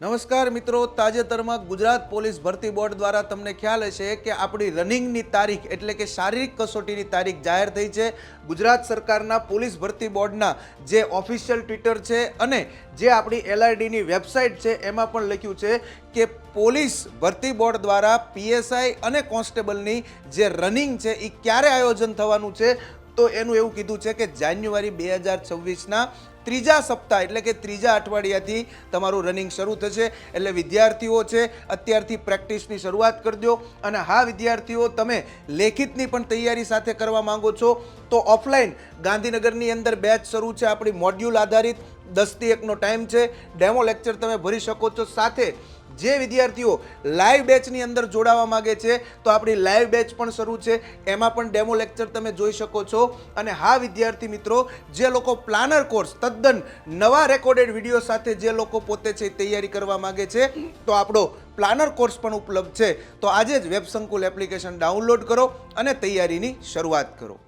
નમસ્કાર મિત્રો, તાજેતરમાં ગુજરાત પોલીસ ભરતી બોર્ડ દ્વારા તમને ખ્યાલ હશે કે આપણી રનિંગની તારીખ એટલે કે શારીરિક કસોટીની તારીખ જાહેર થઈ છે. ગુજરાત સરકારના પોલીસ ભરતી બોર્ડના જે ઓફિશિયલ ટ્વિટર છે અને જે આપણી એલઆરડીની વેબસાઇટ છે, એમાં પણ લખ્યું છે કે પોલીસ ભરતી બોર્ડ દ્વારા પીએસઆઈ અને કોન્સ્ટેબલની જે રનિંગ છે એ ક્યારે આયોજન થવાનું છે? તો એનું એવું કીધું છે કે જાન્યુઆરી બે હજાર છવ્વીસના ત્રીજા સપ્તાહ, એટલે કે ત્રીજા અઠવાડિયાથી તમારું રનિંગ શરૂ થશે. એટલે વિદ્યાર્થીઓ છે, અત્યારથી પ્રેક્ટિસની શરૂઆત કરજો. અને હા, વિદ્યાર્થીઓ, તમે લેખિતની પણ તૈયારી સાથે કરવા માંગો છો, તો ઓફલાઈન ગાંધીનગરની અંદર બેચ શરૂ છે આપણી મોડ્યુલ આધારિત. દસથી એકનો ટાઈમ છે. ડેમો લેક્ચર તમે ભરી શકો છો. સાથે જે વિદ્યાર્થીઓ લાઈવ બેચની અંદર જોડાવા માંગે છે, તો આપણી લાઈવ બેચ પણ શરૂ છે. એમાં પણ ડેમો લેક્ચર તમે જોઈ શકો છો. અને હા, વિદ્યાર્થી મિત્રો, જે લોકો પ્લાનર કોર્સ, તદ્દન નવા રેકોર્ડેડ વીડિયો સાથે જે લોકો પોતે છે તૈયારી કરવા માગે છે, તો આપણો પ્લાનર કોર્સ પણ ઉપલબ્ધ છે. તો આજે જ વેબ સંકુલ એપ્લિકેશન ડાઉનલોડ કરો અને તૈયારીની શરૂઆત કરો.